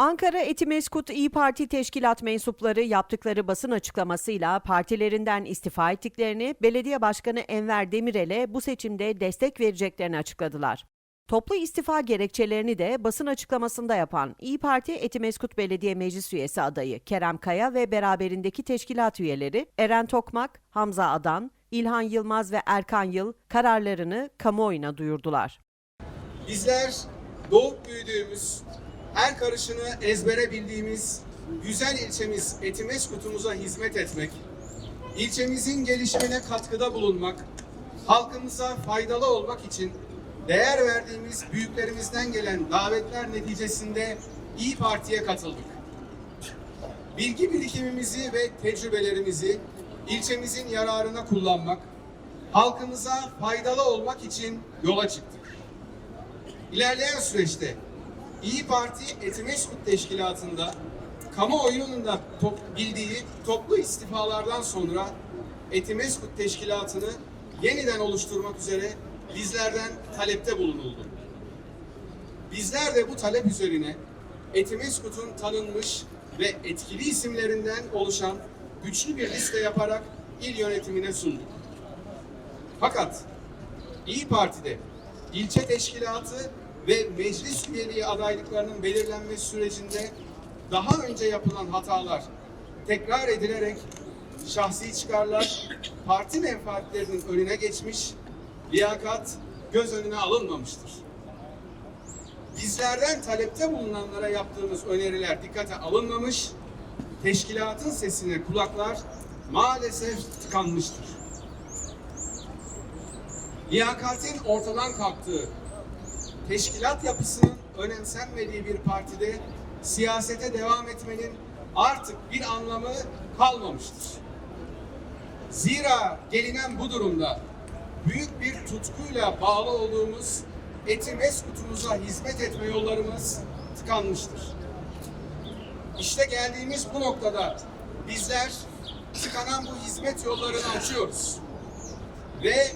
Ankara Etimeskut İyi Parti Teşkilat mensupları yaptıkları basın açıklamasıyla partilerinden istifa ettiklerini, belediye başkanı Enver Demirel'e bu seçimde destek vereceklerini açıkladılar. Toplu istifa gerekçelerini de basın açıklamasında yapan İyi Parti Etimeskut Belediye Meclis Üyesi adayı Kerem Kaya ve beraberindeki teşkilat üyeleri Eren Tokmak, Hamza Adan, İlhan Yılmaz ve Erkan Yıl kararlarını kamuoyuna duyurdular. Bizler doğup büyüdüğümüz, her karışını ezbere bildiğimiz güzel ilçemiz Etimeskut'umuza hizmet etmek, ilçemizin gelişimine katkıda bulunmak, halkımıza faydalı olmak için değer verdiğimiz büyüklerimizden gelen davetler neticesinde İyi Parti'ye katıldık. Bilgi birikimimizi ve tecrübelerimizi ilçemizin yararına kullanmak, halkımıza faydalı olmak için yola çıktık. İlerleyen süreçte İyi Parti Etimeskut Teşkilatı'nda kamuoyunun da top, bildiği toplu istifalardan sonra Etimeskut Teşkilatı'nı yeniden oluşturmak üzere bizlerden talepte bulunuldu. Bizler de bu talep üzerine Etimeskut'un tanınmış ve etkili isimlerinden oluşan güçlü bir liste yaparak il yönetimine sunduk. Fakat İyi Parti'de ilçe teşkilatı ve meclis üyeliği adaylıklarının belirlenmesi sürecinde daha önce yapılan hatalar tekrar edilerek şahsi çıkarlar parti menfaatlerinin önüne geçmiş, liyakat göz önüne alınmamıştır. Bizlerden talepte bulunanlara yaptığımız öneriler dikkate alınmamış, teşkilatın sesine kulaklar maalesef tıkanmıştır liyakatin ortadan kalktığı, teşkilat yapısının önemsenmediği bir partide siyasete devam etmenin artık bir anlamı kalmamıştır. Zira gelinen bu durumda büyük bir tutkuyla bağlı olduğumuz Etimeskut'umuza hizmet etme yollarımız tıkanmıştır. İşte geldiğimiz bu noktada bizler tıkanan bu hizmet yollarını açıyoruz ve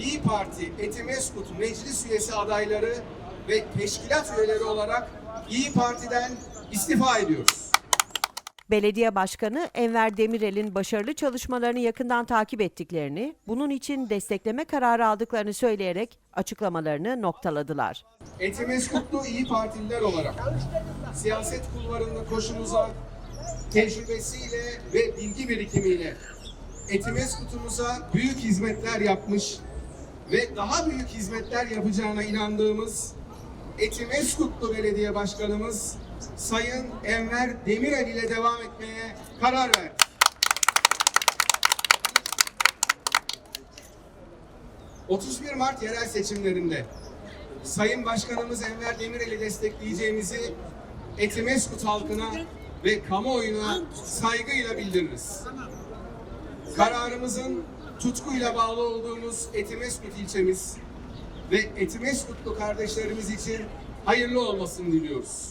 İyi Parti Etimeskut Meclis Üyesi adayları ve teşkilat üyeleri olarak İyi Parti'den istifa ediyoruz. Belediye Başkanı Enver Demirel'in başarılı çalışmalarını yakından takip ettiklerini, bunun için destekleme kararı aldıklarını söyleyerek açıklamalarını noktaladılar. Etimeskutlu İyi Partililer olarak siyaset kulvarında koşumuza tecrübesiyle ve bilgi birikimiyle Etimeskut'umuza büyük hizmetler yapmış ve daha büyük hizmetler yapacağına inandığımız Etimeskutlu Belediye Başkanımız Sayın Enver Demirel ile devam etmeye karar verdi. ...31 Mart yerel seçimlerinde... ...Sayın Başkanımız Enver Demirel'i destekleyeceğimizi... ...Etimeskut halkına ve kamuoyuna saygıyla bildiririz. Kararımızın tutkuyla bağlı olduğumuz Etimeskut ilçemiz ve Etimeskutlu kardeşlerimiz için hayırlı olmasını diliyoruz.